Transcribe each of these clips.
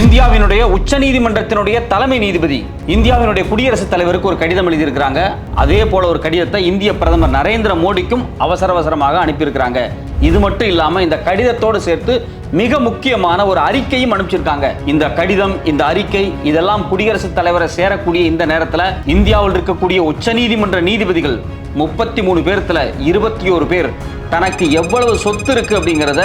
இந்தியாவினுடைய உச்ச நீதிமன்றத்தினுடைய தலைமை நீதிபதி இந்தியாவினுடைய குடியரசுத் தலைவருக்கு ஒரு கடிதம் எழுதியிருக்கிறாங்க. அதே போல ஒரு கடிதத்தை இந்திய பிரதமர் நரேந்திர மோடிக்கும் அவசர அவசரமாக அனுப்பியிருக்கிறாங்க. இது மட்டும் இல்லாம இந்த கடிதத்தோடு சேர்த்து மிக முக்கியமான ஒரு அறிக்கையும் அனுப்பிச்சிருக்காங்க. இந்த கடிதம் இந்த அறிக்கை இதெல்லாம் குடியரசுத் தலைவரை சேரக்கூடிய இந்த நேரத்துல இந்தியாவில் இருக்கக்கூடிய உச்ச நீதிமன்ற நீதிபதிகள் முப்பத்தி மூணு பேர்த்துல இருபத்தி ஒரு பேர் தனக்கு எவ்வளவு சொத்து இருக்கு அப்படிங்கிறத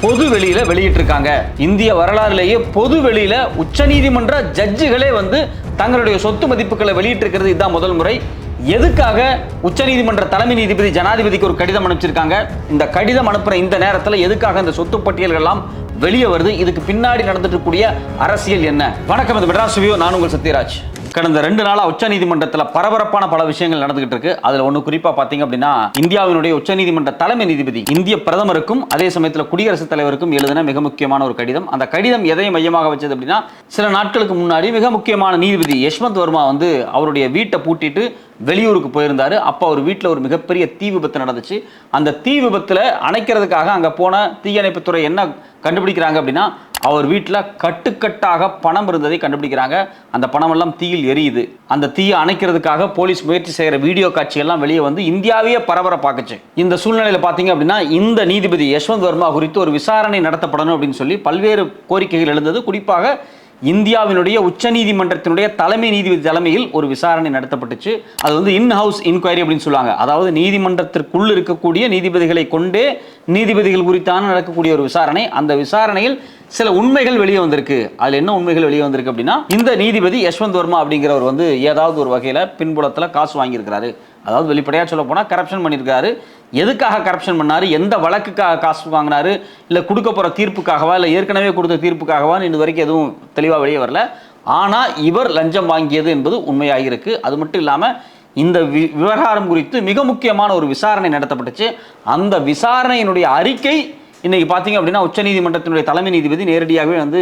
பொது வெளியில வெளியிட்டிருக்காங்க. இந்திய வரலாறுலேயே பொது வெளியில உச்சநீதிமன்ற ஜட்ஜுகளே வந்து தங்களுடைய சொத்து மதிப்புகளை வெளியிட்டிருக்கிறது. இதுதான் முதல் முறை. எதுக்காக உச்சநீதிமன்ற தலைமை நீதிபதி ஜனாதிபதிக்கு ஒரு கடிதம் அனுப்பிச்சிருக்காங்க? இந்த கடிதம் அனுப்புற இந்த நேரத்தில் எதுக்காக இந்த சொத்து பட்டியல்கள் எல்லாம் வெளியே வருது? இதுக்கு பின்னாடி நடந்துட்டு இருக்கக்கூடிய அரசியல் என்ன? வணக்கம் இது மெட்ராஸ் நான் உங்கள் சத்யராஜ். கடந்த ரெண்டு நாளாக உச்சநீதிமன்றத்தில் பரபரப்பான பல விஷயங்கள் நடந்துகிட்டு இருக்கு. அதில் ஒன்று குறிப்பாக பார்த்தீங்க அப்படின்னா இந்தியாவினுடைய உச்சநீதிமன்ற தலைமை நீதிபதி இந்திய பிரதமருக்கும் அதே சமயத்தில் குடியரசுத் தலைவருக்கும் எழுதின மிக முக்கியமான ஒரு கடிதம். அந்த கடிதம் எதை மையமாக வச்சது அப்படின்னா சில நாட்களுக்கு முன்னாடி மிக முக்கியமான நீதிபதி யஷ்வந்த் வர்மா வந்து அவருடைய வீட்டை பூட்டிட்டு வெளியூருக்கு போயிருந்தாரு. அப்போ அவர் வீட்டில் ஒரு மிகப்பெரிய தீ விபத்து நடந்துச்சு. அந்த தீ விபத்தில் அணைக்கிறதுக்காக அங்கே போன தீயணைப்புத்துறை என்ன கண்டுபிடிக்கிறாங்க அப்படின்னா அவர் வீட்டில் கட்டுக்கட்டாக பணம் இருந்ததை கண்டுபிடிக்கிறாங்க. அந்த பணமெல்லாம் தீயில் எரியுது. அந்த தீயை அணைக்கிறதுக்காக போலீஸ் முயற்சி செய்கிற வீடியோ காட்சியெல்லாம் வெளியே வந்து இந்தியாவையே பரபரப்பாக்குச்சு. இந்த சூழ்நிலையில் பார்த்தீங்க அப்படின்னா இந்த நீதிபதி யஷ்வந்த் வர்மா குறித்து ஒரு விசாரணை நடத்தப்படணும் அப்படின்னு சொல்லி பல்வேறு கோரிக்கைகள் எழுந்தது. குறிப்பாக இந்தியாவினுடைய உச்சநீதிமன்றத்தினுடைய தலைமை நீதிபதி தலைமையில் ஒரு விசாரணை நடத்தப்பட்டுச்சு. அது வந்து இன் ஹவுஸ் இன்கொயரி அப்படின்னு சொல்லுவாங்க. அதாவது நீதிமன்றத்திற்குள் இருக்கக்கூடிய நீதிபதிகளை கொண்டே நீதிபதிகள் குறித்தான நடக்கக்கூடிய ஒரு விசாரணை. அந்த விசாரணையில் சில உண்மைகள் வெளியே வந்திருக்கு. அதுல என்ன உண்மைகள் வெளியே வந்திருக்கு அப்படின்னா இந்த நீதிபதி யஷ்வந்த் வர்மா அப்படிங்கிறவர் வந்து ஏதாவது ஒரு வகையில பின்புலத்துல காசு வாங்கியிருக்கிறாரு. அதாவது வெளிப்படையா சொல்ல போனா கரப்ஷன் பண்ணியிருக்காரு. எதுக்காக கரப்ஷன் பண்ணாரு? எந்த வழக்குக்காக காசு வாங்கினாரு? இல்ல கொடுக்க போற தீர்ப்புக்காகவா? இல்ல ஏற்கனவே கொடுத்த தீர்ப்புக்காகவா இது வரைக்கும் எதுவும் தெளிவா வெளியே வரல. ஆனா இவர் லஞ்சம் வாங்கியது என்பது உண்மையாக இருக்கு. அது மட்டும் இல்லாம இந்த வி- விவகாரம் குறித்து மிக முக்கியமான ஒரு விசாரணை நடத்தப்பட்டுச்சு. அந்த விசாரணையினுடைய அறிக்கை இன்றைக்கி பார்த்தீங்க அப்படின்னா உச்சநீதிமன்றத்தினுடைய தலைமை நீதிபதி நேரடியாகவே வந்து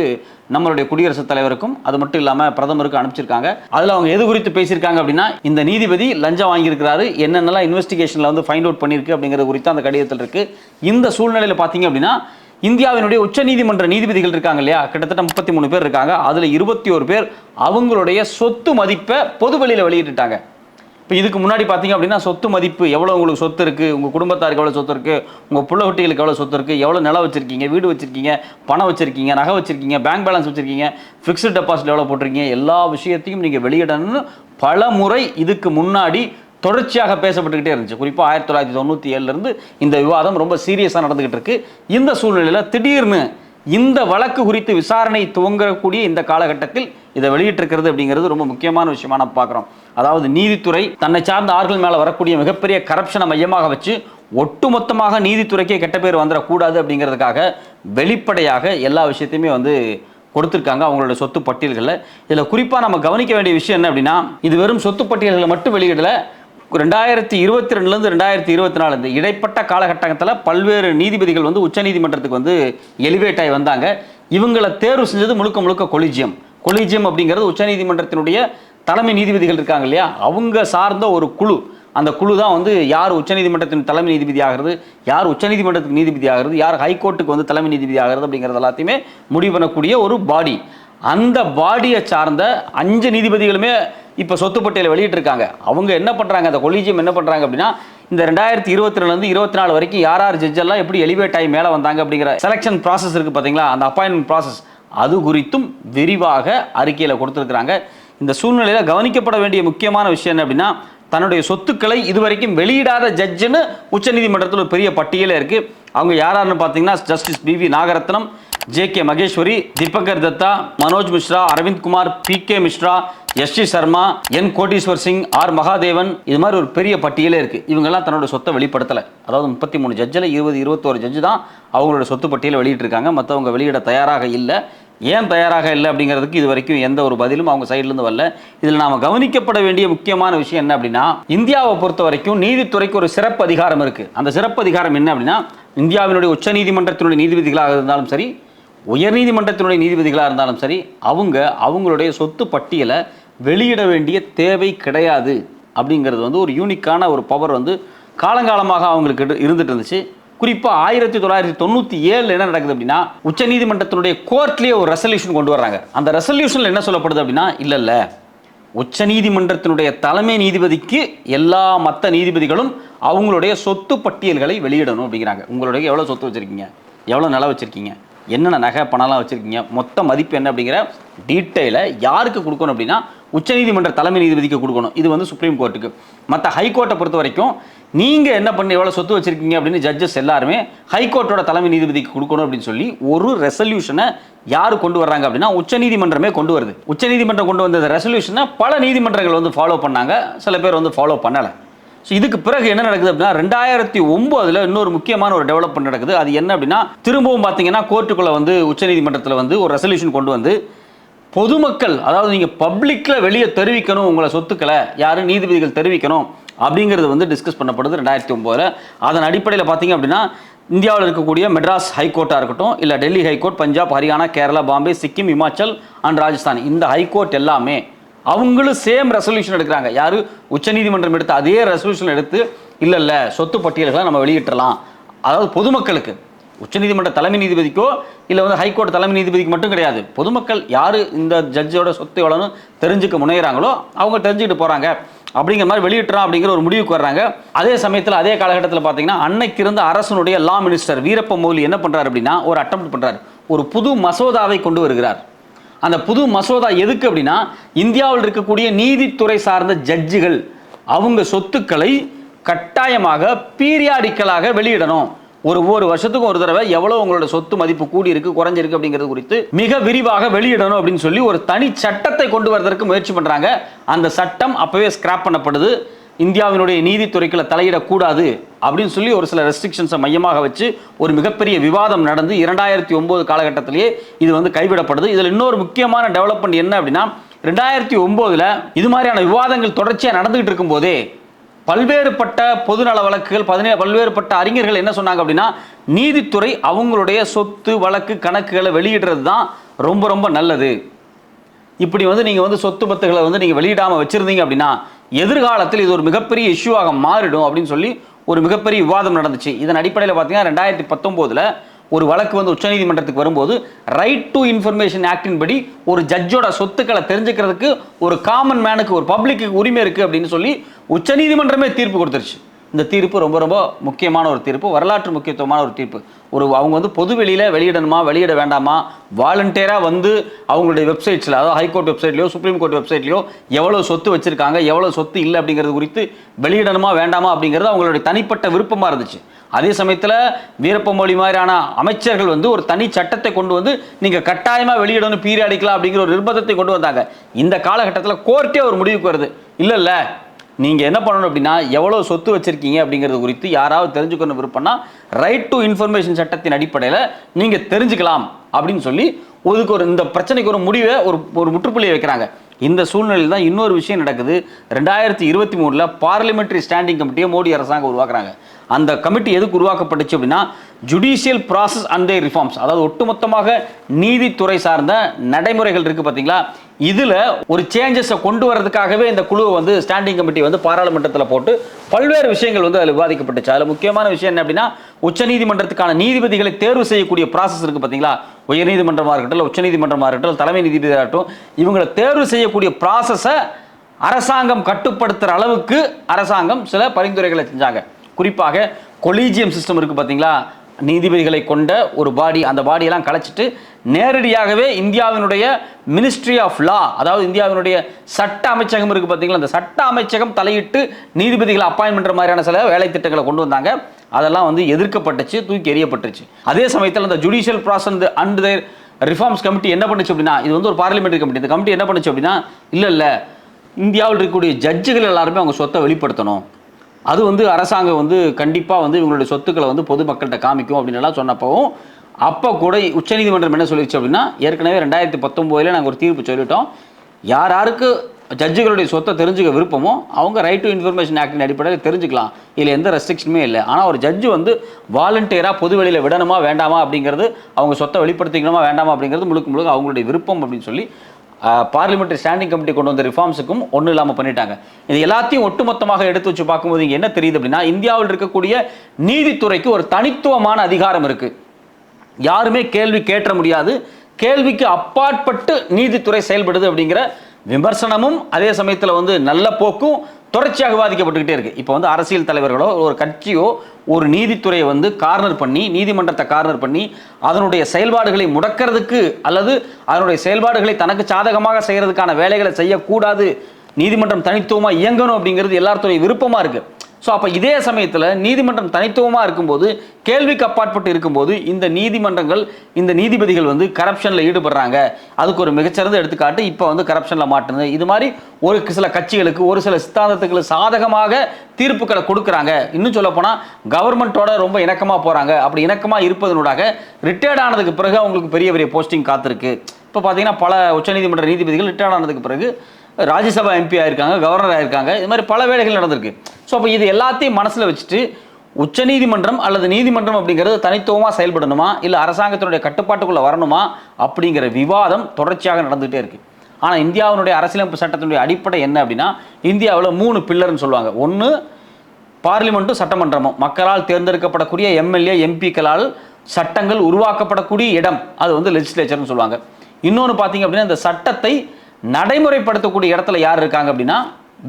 நம்மளுடைய குடியரசுத் தலைவருக்கும் அது மட்டும் இல்லாமல் பிரதமருக்கும் அனுப்பிச்சிருக்காங்க. அதில் அவங்க எது குறித்து பேசியிருக்காங்க அப்படின்னா இந்த நீதிபதி லஞ்சம் வாங்கியிருக்கிறாரு என்னென்னலாம் இன்வெஸ்டிகேஷனில் வந்து ஃபைண்ட் அவுட் பண்ணியிருக்கு அப்படிங்கிறது குறித்து அந்த கடிதத்தில் இருக்குது இந்த சூழ்நிலையில் பார்த்தீங்க அப்படின்னா இந்தியாவினுடைய உச்சநீதிமன்ற நீதிபதிகள் இருக்காங்க இல்லையா? கிட்டத்தட்ட முப்பத்தி மூணு பேர் இருக்காங்க. அதில் இருபத்தி ஒரு பேர் அவங்களுடைய சொத்து மதிப்பை பொது வெளியில் வெளியிட்டுட்டாங்க. இப்போ இதுக்கு முன்னாடி பார்த்தீங்க அப்படின்னா சொத்து மதிப்பு எவ்வளோ உங்களுக்கு சொத்து இருக்குது உங்கள் குடும்பத்தாருக்கு எவ்வளோ சொத்து இருக்குது உங்கள் புள்ள குட்டிகளுக்கு எவ்வளோ சொத்து இருக்குது எவ்வளோ நிலம் வச்சுருக்கீங்க? வீடு வச்சுருக்கீங்க? பணம் வச்சுருக்கீங்க? நகை வச்சுருக்கீங்க? பேங்க் பேலன்ஸ் வச்சுருக்கீங்க? ஃபிக்ஸ்டு டெபாசிட் எவ்வளோ போட்டிருக்கீங்க? எல்லா விஷயத்தையும் நீங்கள் வெளியிடணும்னு பல முறை இதுக்கு முன்னாடி தொடர்ச்சியாக பேசப்பட்டுக்கிட்டே இருந்துச்சு. குறிப்பாக ஆயிரத்தி தொள்ளாயிரத்தி தொண்ணூற்றி ஏழுலேருந்து இந்த விவாதம் ரொம்ப சீரியஸாக நடந்துக்கிட்டு இருக்குது இந்த சூழ்நிலையில் திடீர்னு இந்த வழக்கு குறித்து விசாரணை துவங்கக்கூடிய இந்த காலகட்டத்தில் இதை வெளியிட்டிருக்கிறது அப்படிங்கிறது ரொம்ப முக்கியமான விஷயமா நம்ம பார்க்குறோம். அதாவது நீதித்துறை தன்னை சார்ந்த ஆர்கள் மேலே வரக்கூடிய மிகப்பெரிய கரப்ஷனை மையமாக வச்சு ஒட்டுமொத்தமாக நீதித்துறைக்கே கெட்ட பேர் வந்துடக்கூடாது அப்படிங்கிறதுக்காக வெளிப்படையாக எல்லா விஷயத்தையுமே வந்து கொடுத்துருக்காங்க அவங்களோட சொத்து பட்டியல்களில். இதில் குறிப்பாக நம்ம கவனிக்க வேண்டிய விஷயம் என்ன அப்படின்னா இது வெறும் சொத்து பட்டியல்களை மட்டும் வெளியிடலை ரெண்டாயிரத்தி இருபத்தி ரெண்டுலேருந்து ரெண்டாயிரத்தி இருபத்தி நாலு இந்த இடைப்பட்ட காலகட்டத்தில் பல்வேறு நீதிபதிகள் வந்து உச்சநீதிமன்றத்துக்கு வந்து எலிவேட் ஆகி வந்தாங்க. இவங்களை தேர்வு செஞ்சது முழுக்க முழுக்க கொலிஜியம். கொலிஜியம் அப்படிங்கிறது உச்சநீதிமன்றத்தினுடைய தலைமை நீதிபதிகள் இருக்காங்க இல்லையா? அவங்க சார்ந்த ஒரு குழு. அந்த குழு தான் வந்து யார் உச்சநீதிமன்றத்தின் தலைமை நீதிபதி ஆகிறது யார் உச்சநீதிமன்றத்துக்கு நீதிபதி ஆகிறது யார் ஹைகோர்ட்டுக்கு வந்து தலைமை நீதிபதி ஆகிறது அப்படிங்கிறது எல்லாத்தையுமே முடிவு பண்ணக்கூடிய ஒரு பாடி. அந்த பாடியை சார்ந்த அஞ்சு நீதிபதிகளுமே இப்போ சொத்து பட்டியலை வெளியிட்டிருக்காங்க. அவங்க என்ன பண்ணுறாங்க அந்த கொலீஜியம் என்ன பண்ணுறாங்க அப்படின்னா இந்த ரெண்டாயிரத்தி இருபத்தி ரெண்டுலேருந்து இருபத்தி நாலு வரைக்கும் யார் யார் ஜட்ஜெல்லாம் எப்படி எலிவேட் ஆகி மேலே வந்தாங்க அப்படிங்கிற செலெக்ஷன் ப்ராசஸ் இருக்குது பார்த்தீங்களா அந்த அப்பாயின்மெண்ட் ப்ராசஸ் அது குறித்தும் விரிவாக அறிக்கையில் கொடுத்துருக்குறாங்க. இந்த சூழ்நிலையில் கவனிக்கப்பட வேண்டிய முக்கியமான விஷயம் என்ன அப்படின்னா தன்னுடைய சொத்துக்களை இதுவரைக்கும் வெளியிடாத ஜட்ஜுன்னு உச்சநீதிமன்றத்தில் ஒரு பெரிய பட்டியலே இருக்குது அவங்க யாராருன்னு பார்த்தீங்கன்னா justice B V Nagarathna J K Maheshwari Dipankar Datta Manoj Misra Aravind Kumar P K Mishra S D Sharma N Kotiswar Singh R Mahadevan இது மாதிரி ஒரு பெரிய பட்டியலே இருக்கு. இவங்கெல்லாம் தன்னோட சொத்தை வெளிப்படுத்தலை. அதாவது முப்பத்தி மூணு ஜட்ஜில் இருபது இருபத்தோரு ஜட்ஜு தான் அவங்களோட சொத்து பட்டியலை வெளியிட்டிருக்காங்க. மற்றவங்க வெளியிட தயாராக இல்லை. ஏன் தயாராக இல்லை அப்படிங்கிறதுக்கு இது வரைக்கும் எந்த ஒரு பதிலும் அவங்க சைட்லேருந்து வரல. இதில் நாம் கவனிக்கப்பட வேண்டிய முக்கியமான விஷயம் என்ன அப்படின்னா இந்தியாவை பொறுத்த வரைக்கும் நீதித்துறைக்கு ஒரு சிறப்பு அதிகாரம் இருக்குது அந்த சிறப்பு அதிகாரம் என்ன அப்படின்னா இந்தியாவினுடைய உச்சநீதிமன்றத்தினுடைய நீதிபதிகளாக இருந்தாலும் சரி உயர்நீதிமன்றத்தினுடைய நீதிபதிகளாக இருந்தாலும் சரி அவங்க அவங்களுடைய சொத்து பட்டியலை வெளியிட வேண்டிய தேவை கிடையாது அப்படிங்கிறது வந்து ஒரு யூனிக்கான ஒரு பவர் வந்து காலங்காலமாக அவங்களுக்கு இருந்துட்டு இருந்துச்சு. குறிப்பாக ஆயிரத்தி தொள்ளாயிரத்தி தொண்ணூற்றி ஏழில் என்ன நடக்குது அப்படின்னா உச்சநீதிமன்றத்தினுடைய கோர்ட்லேயே ஒரு ரெசல்யூஷன் கொண்டு வர்றாங்க. அந்த ரெசல்யூஷனில் என்ன சொல்லப்படுது அப்படின்னா இல்லை இல்லை. உச்சநீதிமன்றத்தினுடைய தலைமை நீதிபதிக்கு எல்லா மற்ற நீதிபதிகளும் அவங்களுடைய சொத்து பட்டியல்களை வெளியிடணும் அப்படிங்கிறாங்க. உங்களுடைய எவ்வளோ சொத்து வச்சுருக்கீங்க? எவ்வளோ நிலம் வச்சுருக்கீங்க? என்னென்ன நகை பணம்லாம் வச்சுருக்கீங்க மொத்த மதிப்பு என்ன அப்படிங்கிற டீட்டெயிலை யாருக்கு கொடுக்கணும் அப்படின்னா உச்சநீதிமன்ற தலைமை நீதிபதிக்கு கொடுக்கணும். இது வந்து சுப்ரீம் கோர்ட்டுக்கு மற்ற ஹைகோர்ட்டை பொறுத்த வரைக்கும் நீங்கள் என்ன பண்ணி எவ்வளோ சொத்து வச்சுருக்கீங்க அப்படின்னு ஜட்ஜஸ் எல்லாருமே ஹைகோர்ட்டோட தலைமை நீதிபதிக்கு கொடுக்கணும் அப்படின்னு சொல்லி ஒரு ரெசல்யூஷனை யார் கொண்டு வர்றாங்க அப்படின்னா உச்சநீதிமன்றமே கொண்டு வருது. உச்சநீதிமன்றம் கொண்டு வந்த ரெசல்யூஷனை பல நீதிமன்றங்கள் வந்து ஃபாலோ பண்ணாங்க. சில பேர் வந்து ஃபாலோ பண்ணலை. ஸோ இதுக்கு பிறகு என்ன நடக்குது அப்படின்னா ரெண்டாயிரத்தி ஒம்போதில் இன்னொரு முக்கியமான ஒரு டெவலப்மெண்ட் நடக்குது. அது என்ன அப்படின்னா திரும்பவும் பார்த்தீங்கன்னா கோர்ட்டுக்குள்ளே வந்து உச்சநீதிமன்றத்தில் வந்து ஒரு ரெசல்யூஷன் கொண்டு வந்து பொதுமக்கள் அதாவது நீங்கள் பப்ளிக்கில் வெளியே தெரிவிக்கணும் உங்களை சொத்துக்களை யாரும் நீதிபதிகள் தெரிவிக்கணும் அப்படிங்கிறது வந்து டிஸ்கஸ் பண்ணப்படுது ரெண்டாயிரத்தி ஒம்போதில். அதன் அடிப்படையில் பார்த்தீங்க அப்படின்னா இந்தியாவில் இருக்கக்கூடிய மெட்ராஸ் ஹைகோர்ட்டாக இருக்கட்டும் இல்லை Delhi high court Punjab Haryana Kerala Bombay Sikkim Himachal and Rajasthan. இந்த ஹைகோர்ட் எல்லாமே அவங்களும் சேம் ரெசல்யூஷன் எடுக்கிறாங்க. யார்? உச்சநீதிமன்றம் எடுத்து அதே ரெசல்யூஷன் எடுத்து இல்லை இல்லை சொத்து பட்டியல்களை நம்ம வெளியிட்டலாம் அதாவது பொதுமக்களுக்கு உச்சநீதிமன்ற தலைமை நீதிபதிக்கோ இல்லை வந்து ஹைகோர்ட் தலைமை நீதிபதிக்கு மட்டும் கிடையாது. பொதுமக்கள் யார் இந்த ஜட்ஜோட சொத்து எவ்வளோன்னு தெரிஞ்சுக்க முனைகிறாங்களோ அவங்க தெரிஞ்சுக்கிட்டு போகிறாங்க அப்படிங்கிற மாதிரி வெளியிட்டுறோம் அப்படிங்கிற ஒரு முடிவுக்கு வர்றாங்க. அதே சமயத்தில் அதே காலகட்டத்தில் பார்த்தீங்கன்னா அன்னைக்கு இருந்த அரசனுடைய லா மினிஸ்டர் வீரப்ப மௌலி என்ன பண்ணுறாரு அப்படின்னா ஒரு அட்டம் பண்ணுறாரு ஒரு புது மசோதாவை கொண்டு வருகிறார். அந்த புது மசோதா எதுக்கு அப்படின்னா இந்தியாவில் இருக்கக்கூடிய நீதித்துறை சார்ந்த ஜட்ஜுகள் அவங்க சொத்துக்களை கட்டாயமாக பீரியாடிக்கலாக வெளியிடணும். ஒரு ஒவ்வொரு வருஷத்துக்கும் ஒரு தடவை எவ்வளவு உங்களோட சொத்து மதிப்பு கூடி இருக்கு குறைஞ்சிருக்கு அப்படிங்கிறது குறித்து மிக விரிவாக வெளியிடணும் அப்படின்னு சொல்லி ஒரு தனி சட்டத்தை கொண்டு வரதற்கு முயற்சி பண்றாங்க. அந்த சட்டம் அப்பவே ஸ்கிராப் பண்ணப்படுது. இந்தியாவினுடைய நீதித்துறைக்குள்ள தலையிடக்கூடாது அப்படின்னு சொல்லி ஒரு சில ரெஸ்ட்ரிக்ஷன்ஸை மையமாக வச்சு ஒரு மிகப்பெரிய விவாதம் நடந்து இரண்டாயிரத்தி ஒம்பது காலகட்டத்திலேயே இது வந்து கைவிடப்படுது. இதில் இன்னொரு முக்கியமான டெவலப்மெண்ட் என்ன அப்படின்னா ரெண்டாயிரத்தி ஒம்போதில் இது மாதிரியான விவாதங்கள் தொடர்ச்சியாக நடந்துகிட்டு இருக்கும்போதே பல்வேறுபட்ட பொதுநல வழக்குகள் பதினே பல்வேறுபட்ட அறிஞர்கள் என்ன சொன்னாங்க அப்படின்னா நீதித்துறை அவங்களுடைய சொத்து வழக்கு கணக்குகளை வெளியிடுறது தான் ரொம்ப ரொம்ப நல்லது. இப்படி வந்து நீங்கள் வந்து சொத்து பத்துகளை வந்து நீங்கள் வெளியிடாமல் வச்சுருந்தீங்க அப்படின்னா எதிர்காலத்தில் இது ஒரு மிகப்பெரிய இஷ்யூவாக மாறிடும் அப்படின்னு சொல்லி ஒரு மிகப்பெரிய விவாதம் நடந்துச்சு. இதன் அடிப்படையில் பார்த்தீங்கன்னா ரெண்டாயிரத்தி பத்தொம்போதில் ஒரு வழக்கு வந்து உச்சநீதிமன்றத்துக்கு வரும்போது ரைட் டு இன்ஃபர்மேஷன் ஆக்டின் படி ஒரு ஜட்ஜோட சொத்துக்களை தெரிஞ்சுக்கிறதுக்கு ஒரு காமன் மேனுக்கு ஒரு பப்ளிக்கு உரிமை இருக்குது அப்படின்னு சொல்லி உச்சநீதிமன்றமே தீர்ப்பு கொடுத்துருச்சு. இந்த தீர்ப்பு ரொம்ப ரொம்ப முக்கியமான ஒரு தீர்ப்பு வரலாற்று முக்கியத்துவமான ஒரு தீர்ப்பு. ஒரு அவங்க வந்து பொது வெளியில் வெளியிடணுமா வெளியிட வேண்டாமா? வாலண்டியராக வந்து அவங்களுடைய வெப்சைட்ஸில் அதாவது ஹைகோர்ட் வெப்சைட்லையோ சுப்ரீம் கோர்ட் வெப்சைட்லையோ எவ்வளோ சொத்து வச்சுருக்காங்க எவ்வளோ சொத்து இல்லை அப்படிங்கிறது குறித்து வெளியிடணுமா வேண்டாமா அப்படிங்கிறது அவங்களுடைய தனிப்பட்ட விருப்பமாக இருந்துச்சு. அதே சமயத்தில் வீரப்பமொழி மாதிரியான அமைச்சர்கள் வந்து ஒரு தனி சட்டத்தை கொண்டு வந்து நீங்கள் கட்டாயமாக வெளியிடணும் பீரியாடிக்கலாம் அப்படிங்கிற ஒரு நிர்பந்தத்தை கொண்டு வந்தாங்க. இந்த காலகட்டத்தில் கோர்ட்டே ஒரு முடிவுக்கு வருது. இல்லை இல்லை நீங்கள் என்ன பண்ணணும் அப்படின்னா எவ்வளோ சொத்து வச்சுருக்கீங்க அப்படிங்கிறது குறித்து யாராவது தெரிஞ்சுக்கணும் விருப்பம்னா ரைட் டு இன்ஃபர்மேஷன் சட்டத்தின் அடிப்படையில் நீங்கள் தெரிஞ்சுக்கலாம் அப்படின்னு சொல்லி ஒதுக்கு ஒரு இந்த பிரச்சனைக்கு ஒரு முடிவை ஒரு ஒரு முற்றுப்புள்ளியை வைக்கிறாங்க. இந்த சூழ்நிலையில் தான் இன்னொரு விஷயம் நடக்குது. ரெண்டாயிரத்தி இருபத்தி மூணில் பார்லிமெண்ட்ரி ஸ்டாண்டிங் கமிட்டியை மோடி அரசாங்கம் உருவாக்குறாங்க. அந்த கமிட்டி எதுக்கு உருவாக்கப்பட்டுச்சு அப்படின்னா judicial process and the reforms அதாவது ஒட்டுமொத்தமாக நீதித்துறை சார்ந்த நடைமுறைகள் இருக்குது பார்த்தீங்களா இதில் ஒரு சேஞ்சஸை கொண்டு வரதுக்காகவே இந்த குழுவை வந்து ஸ்டாண்டிங் கமிட்டி வந்து பாராளுமன்றத்தில் போட்டு பல்வேறு விஷயங்கள் வந்து அதில் விவாதிக்கப்பட்டுச்சு. அதில் முக்கியமான விஷயம் என்ன அப்படின்னா உச்சநீதிமன்றத்துக்கான நீதிபதிகளை தேர்வு செய்யக்கூடிய ப்ராசஸ் இருக்குது பார்த்தீங்களா உயர்நீதிமன்றமாக இருக்கட்டும் இல்லை உச்சநீதிமன்றமாக இருக்கட்டும் தலைமை நீதிபதியாக இருக்கட்டும் இவங்களை தேர்வு செய்யக்கூடிய ப்ராசஸை அரசாங்கம் கட்டுப்படுத்துகிற அளவுக்கு அரசாங்கம் சில பரிந்துரைகளை செஞ்சாங்க. குறிப்பாக கொலீஜியம் சிஸ்டம் இருக்குது பார்த்தீங்களா? நீதிபதிகளை கொண்ட ஒரு பாடி அந்த பாடியெல்லாம் கலைச்சிட்டு நேரடியாகவே இந்தியாவினுடைய மினிஸ்ட்ரி ஆஃப் லா அதாவது இந்தியாவினுடைய சட்ட அமைச்சகம் இருக்குது பார்த்தீங்களா? அந்த சட்ட அமைச்சகம் தலையிட்டு நீதிபதிகளை அப்பாயின் பண்ணுற மாதிரியான சில வேலை திட்டங்களை கொண்டு வந்தாங்க. அதெல்லாம் வந்து எதிர்க்கப்பட்டுச்சு தூக்கி எறியப்பட்டுச்சு. அதே சமயத்தில் அந்த judicial process and their reforms committee என்ன பண்ணுச்சு அப்படின்னா இது வந்து ஒரு பார்லிமெண்ட்ரி கமிட்டி இந்த கமிட்டி என்ன பண்ணுச்சு அப்படின்னா இல்லை இல்லை இந்தியாவில் இருக்கக்கூடிய ஜட்ஜுகள் எல்லாருமே அவங்க சொத்தை வெளிப்படுத்தணும். அது வந்து அரசாங்கம் வந்து கண்டிப்பாக வந்து இவங்களுடைய சொத்துக்களை வந்து பொதுமக்கள்கிட்ட காமிக்கும் அப்படின்னு எல்லாம் சொன்னப்பவும் அப்போ கூட உச்சநீதிமன்றம் என்ன சொல்லிடுச்சு அப்படின்னா ஏற்கனவே ரெண்டாயிரத்தி பத்தொம்போதில் நாங்கள் ஒரு தீர்ப்பு சொல்லிட்டோம். யார் யாருக்கு ஜட்ஜுகளுடைய சொத்தை தெரிஞ்சுக்க விருப்பமோ அவங்க ரைட் டு இன்ஃபர்மேஷன் ஆக்டின் அடிப்படையில் தெரிஞ்சுக்கலாம். இதில் எந்த ரெஸ்ட்ரிக்ஷனுமே இல்லை. ஆனால் ஒரு ஜட்ஜு வந்து வாலண்டியராக பொது வெளியில் விடணுமா வேண்டாமா அப்படிங்கிறது அவங்க சொத்தை வெளிப்படுத்திக்கணுமா வேண்டாமா அப்படிங்கிறது முழுக்க முழுக்க அவங்களுடைய விருப்பம் அப்படின்னு சொல்லி பார்லிமெண்ட்ரி ஸ்டாண்டிங் கமிட்டி கொண்டு வந்த ரிஃபார்ம்ஸுக்கும் ஒன்றும் இல்லாமல் பண்ணிட்டாங்க. இது எல்லாத்தையும் ஒட்டுமொத்தமாக எடுத்து வச்சு பார்க்கும்போது இங்கே என்ன தெரியுது அப்படின்னா இந்தியாவில் இருக்கக்கூடிய நீதித்துறைக்கு ஒரு தனித்துவமான அதிகாரம் இருக்குது யாருமே கேள்வி கேட்ட முடியாது. கேள்விக்கு அப்பாற்பட்டு நீதித்துறை செயல்படுது அப்படிங்கிற விமர்சனமும் அதே சமயத்தில் வந்து நல்ல போக்கும் தொடர்ச்சியாக பாதிக்கப்பட்டுக்கிட்டே இருக்கு. இப்போ வந்து அரசியல் தலைவர்களோ ஒரு கட்சியோ ஒரு நீதித்துறையை வந்து கார்னர் பண்ணி நீதிமன்றத்தை கார்னர் பண்ணி அதனுடைய செயல்பாடுகளை முடக்கிறதுக்கு அல்லது அதனுடைய செயல்பாடுகளை தனக்கு சாதகமாக செய்கிறதுக்கான வேலைகளை செய்யக்கூடாது நீதிமன்றம் தனித்துவமாக இயங்கணும் அப்படிங்கிறது எல்லாத்துடைய விருப்பமாக இருக்குது ஸோ அப்போ இதே சமயத்தில் நீதிமன்றம் தனித்துவமாக இருக்கும்போது கேள்விக்கு அப்பாற்பட்டு இருக்கும்போது இந்த நீதிமன்றங்கள் இந்த நீதிபதிகள் வந்து கரப்ஷனில் ஈடுபடுறாங்க. அதுக்கு ஒரு மிகச்சிறந்த எடுத்துக்காட்டு இப்போ வந்து கரப்ஷனில் மாட்டுது. இது மாதிரி ஒரு சில கட்சிகளுக்கு ஒரு சில சித்தாந்தத்துக்கு சாதகமாக தீர்ப்புகளை கொடுக்குறாங்க. இன்னும் சொல்ல போனால் கவர்மெண்ட்டோட ரொம்ப இணக்கமாக போகிறாங்க அப்படி இணக்கமாக இருப்பதனூடாக ரிட்டையர்ட் ஆனதுக்கு பிறகு அவங்களுக்கு பெரிய பெரிய போஸ்டிங் காத்திருக்கு. இப்போ பார்த்தீங்கன்னா பல உச்சநீதிமன்ற நீதிபதிகள் ரிட்டையர்ட் ஆனதுக்கு பிறகு ராஜ்யசபா எம்பி ஆயிருக்காங்க கவர்னர் ஆயிருக்காங்க இது மாதிரி பல வேலைகள் நடந்திருக்கு. ஸோ அப்போ இது எல்லாத்தையும் மனசில் வச்சுட்டு உச்சநீதிமன்றம் அல்லது நீதிமன்றம் அப்படிங்கிறது தனித்துவமாக செயல்படணுமா? இல்லை அரசாங்கத்தினுடைய கட்டுப்பாட்டுக்குள்ளே வரணுமா? அப்படிங்கிற விவாதம் தொடர்ச்சியாக நடந்துகிட்டே இருக்குது ஆனால் இந்தியாவினுடைய அரசியலமைப்பு சட்டத்தினுடைய அடிப்படை என்ன அப்படின்னா இந்தியாவில் மூணு பில்லர்னு சொல்லுவாங்க. ஒன்று பார்லிமெண்ட்டும் சட்டமன்றமும். மக்களால் தேர்ந்தெடுக்கப்படக்கூடிய எம்எல்ஏ எம்பிக்களால் சட்டங்கள் உருவாக்கப்படக்கூடிய இடம். அது வந்து லெஜிஸ்லேச்சர்னு சொல்லுவாங்க. இன்னொன்று பார்த்தீங்க அப்படின்னா இந்த சட்டத்தை நடைமுறைப்படுத்தக்கூடிய இடத்துல யார் இருக்காங்க அப்படின்னா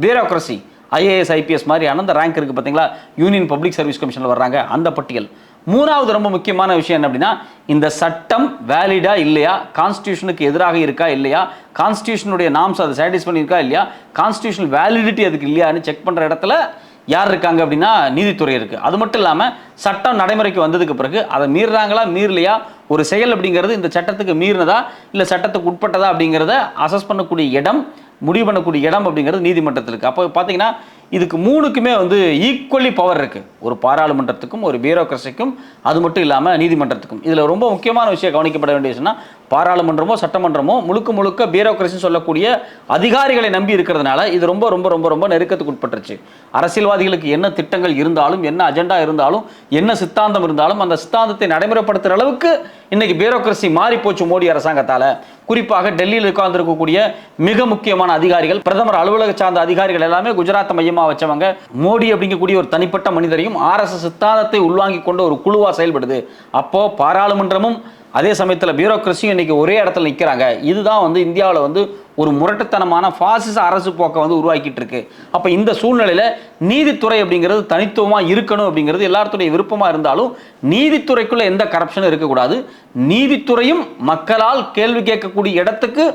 பியூரோக்ரஸி ஐஏஎஸ் ஐபிஎஸ் மாதிரியான அந்த ரேங்க் இருக்குது பார்த்தீங்களா? யூனியன் பப்ளிக் சர்வீஸ் கமிஷனில் வர்றாங்க அந்த பட்டியல். மூணாவது ரொம்ப முக்கியமான விஷயம் என்ன அப்படின்னா இந்த சட்டம் வேலிடா இல்லையா? கான்ஸ்டியூஷனுக்கு எதிராக இருக்கா இல்லையா? கான்ஸ்டியூஷனுடைய நாம்ஸ் அதை சாட்டிஸ் பண்ணியிருக்கா இல்லையா? கான்ஸ்டியூஷனல் வேலிடிட்டி அதுக்கு இல்லையான்னு செக் பண்ணுற இடத்துல யார் இருக்காங்க அப்படின்னா நீதித்துறை இருக்குது அது மட்டும் இல்லாமல் சட்டம் நடைமுறைக்கு வந்ததுக்கு பிறகு அதை மீறுறாங்களா மீறலையா? ஒரு செயல் அப்படிங்கிறது இந்த சட்டத்துக்கு மீறினதா? இல்லை சட்டத்துக்கு உட்பட்டதா அப்படிங்கிறத அசஸ் பண்ணக்கூடிய இடம் முடிவு பண்ணக்கூடிய இடம் அப்படிங்கிறது நீதிமன்றத்தில் இருக்குது அப்போ பார்த்தீங்கன்னா இதுக்கு மூணுக்குமே வந்து ஈக்குவலி பவர் இருக்குது ஒரு பாராளுமன்றத்துக்கும் ஒரு பியூரோக்ரஸிக்கும் அது மட்டும் இல்லாமல் நீதிமன்றத்துக்கும். இதில் ரொம்ப முக்கியமான விஷயம் கவனிக்கப்பட வேண்டிய விஷயம்னா பாராளுமன்றமோ சட்டமன்றமோ முழுக்க முழுக்க பியூரோக்ரஸின்னு சொல்லக்கூடிய அதிகாரிகளை நம்பி இருக்கிறதுனால இது ரொம்ப ரொம்ப ரொம்ப ரொம்ப நெருக்கத்துக்கு உட்பட்டுருச்சு. அரசியல்வாதிகளுக்கு என்ன திட்டங்கள் இருந்தாலும் என்ன அஜெண்டா இருந்தாலும் என்ன சித்தாந்தம் இருந்தாலும் அந்த சித்தாந்தத்தை நடைமுறைப்படுத்துகிற அளவுக்கு இன்னைக்கு பியூரோக்ரஸி மாறி போச்சு மோடி அரசாங்கத்தால். குறிப்பாக டெல்லியில் உட்கார்ந்துருக்கக்கூடிய மிக முக்கியமான அதிகாரிகள் பிரதமர் அலுவலக சார்ந்த அதிகாரிகள் எல்லாமே குஜராத் மையமாக வச்சவங்க மோடி அப்படிங்கக்கூடிய ஒரு தனிப்பட்ட மனிதரையும் ஆர்எஸ்எஸ் சித்தாந்தத்தை உள்வாங்கி கொண்ட ஒரு குழுவாக செயல்படுது. அப்போது பாராளுமன்றமும் அதே சமயத்தில் பியூரோக்ரஸியும் இன்னைக்கு ஒரே இடத்துல நிற்கிறாங்க இதுதான் வந்து இந்தியாவில் வந்து ஒரு முரட்டுத்தனமான ஃபாசிச அரசு போக்கை வந்து உருவாக்கிட்டு இருக்கு. அப்போ இந்த சூழ்நிலையில் நீதித்துறை அப்படிங்கிறது தனித்துவமாக இருக்கணும் அப்படிங்கிறது எல்லாத்துடைய விருப்பமாக இருந்தாலும் நீதித்துறைக்குள்ளே எந்த கரப்ஷனும் இருக்கக்கூடாது. நீதித்துறையும் மக்களால் கேள்வி கேட்கக்கூடிய இடத்துக்கு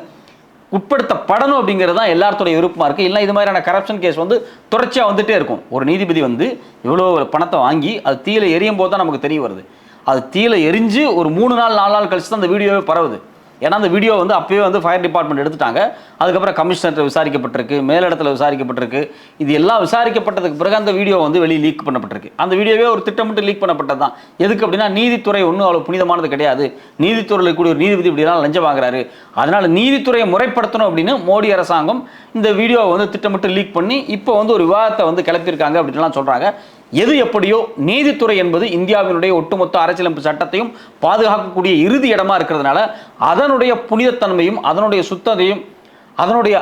உட்படுத்தப்படணும் அப்படிங்கிறது தான் எல்லாத்துடைய விருப்பமாக இருக்குது இல்லை இது மாதிரியான கரப்ஷன் கேஸ் வந்து தொடர்ச்சியாக வந்துட்டே இருக்கும். ஒரு நீதிபதி வந்து இவ்வளோ பணத்தை வாங்கி அது தீயில எரியும் போது தான் நமக்கு தெரிய வருது. அது தீயில எரிஞ்சு ஒரு மூணு நாள் நாலு நாள் கழிச்சு தான் அந்த வீடியோவே பரவுது. ஏன்னா அந்த வீடியோ வந்து அப்பவே வந்து ஃபயர் டிபார்ட்மெண்ட் எடுத்துட்டாங்க. அதுக்கப்புறம் கமிஷனர் விசாரிக்கப்பட்டிருக்கு மேலிடத்தில் விசாரிக்கப்பட்டிருக்கு. இது எல்லாம் விசாரிக்கப்பட்டதுக்கு பிறகு அந்த வீடியோ வந்து வெளியே லீக் பண்ணப்பட்டிருக்கு. அந்த வீடியோவே ஒரு திட்டமிட்டு லீக் பண்ணப்பட்டது தான் எதுக்கு அப்படின்னா நீதித்துறை ஒன்றும் அவ்வளோ புனிதமானது கிடையாது. நீதித்துறையில் கூடிய ஒரு நீதிபதி இப்படிலாம் லஞ்சம் வாங்குறாரு. அதனால் நீதித்துறையை முறைப்படுத்தணும் அப்படின்னு மோடி அரசாங்கம் இந்த வீடியோவை வந்து திட்டமிட்டு லீக் பண்ணி இப்போ வந்து ஒரு விவாதத்தை வந்து கிளப்பியிருக்காங்க அப்படின்லாம் சொல்கிறாங்க எது எப்படியோ நீதித்துறை என்பது இந்தியாவினுடைய ஒட்டுமொத்த அரசியலமைப்பு சட்டத்தையும் பாதுகாக்கக்கூடிய இறுதி இடமா இருக்கிறதுனால அதனுடைய புனிதத்தன்மையும் அதனுடைய சுத்தத்தையும் அதனுடைய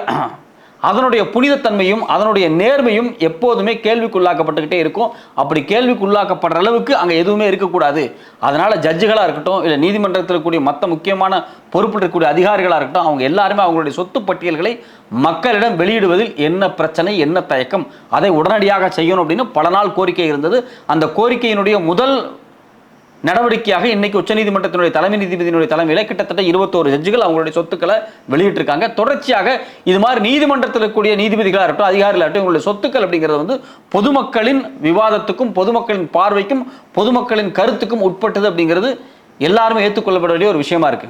அதனுடைய புனிதத்தன்மையும் அதனுடைய நேர்மையும் எப்போதுமே கேள்விக்குள்ளாக்கப்பட்டுக்கிட்டே இருக்கும். அப்படி கேள்விக்குள்ளாக்கப்படுற அளவுக்கு அங்கே எதுவுமே இருக்கக்கூடாது. அதனால் ஜட்ஜுகளாக இருக்கட்டும் இல்லை நீதிமன்றத்தில் இருக்கக்கூடிய மற்ற முக்கியமான பொறுப்பில் இருக்கக்கூடிய அதிகாரிகளாக இருக்கட்டும் அவங்க எல்லாருமே அவங்களுடைய சொத்து பட்டியல்களை மக்களிடம் வெளியிடுவதில் என்ன பிரச்சனை என்ன தயக்கம் அதை உடனடியாக செய்யணும் அப்படின்னு பல நாள் கோரிக்கை இருந்தது. அந்த கோரிக்கையினுடைய முதல் நடவடிக்கையாக இன்னைக்கு உச்சநீதிமன்றத்தினுடைய தலைமை நீதிபதியினுடைய தலைமையில் கிட்டத்தட்ட இருபத்தோரு ஜட்ஜுகள் அவங்களுடைய சொத்துக்களை வெளியிட்டிருக்காங்க. தொடர்ச்சியாக இது மாதிரி நீதிமன்றத்தில் இருக்கக்கூடிய நீதிபதிகளாக இருக்கட்டும் அதிகாரிகளாக இருக்கட்டும் இவங்களுடைய சொத்துக்கள் அப்படிங்கிறது வந்து பொதுமக்களின் விவாதத்துக்கும் பொதுமக்களின் பார்வைக்கும் பொதுமக்களின் கருத்துக்கும் உட்பட்டது அப்படிங்கிறது எல்லாருமே ஏற்றுக்கொள்ளப்பட வேண்டிய ஒரு விஷயமா இருக்கு.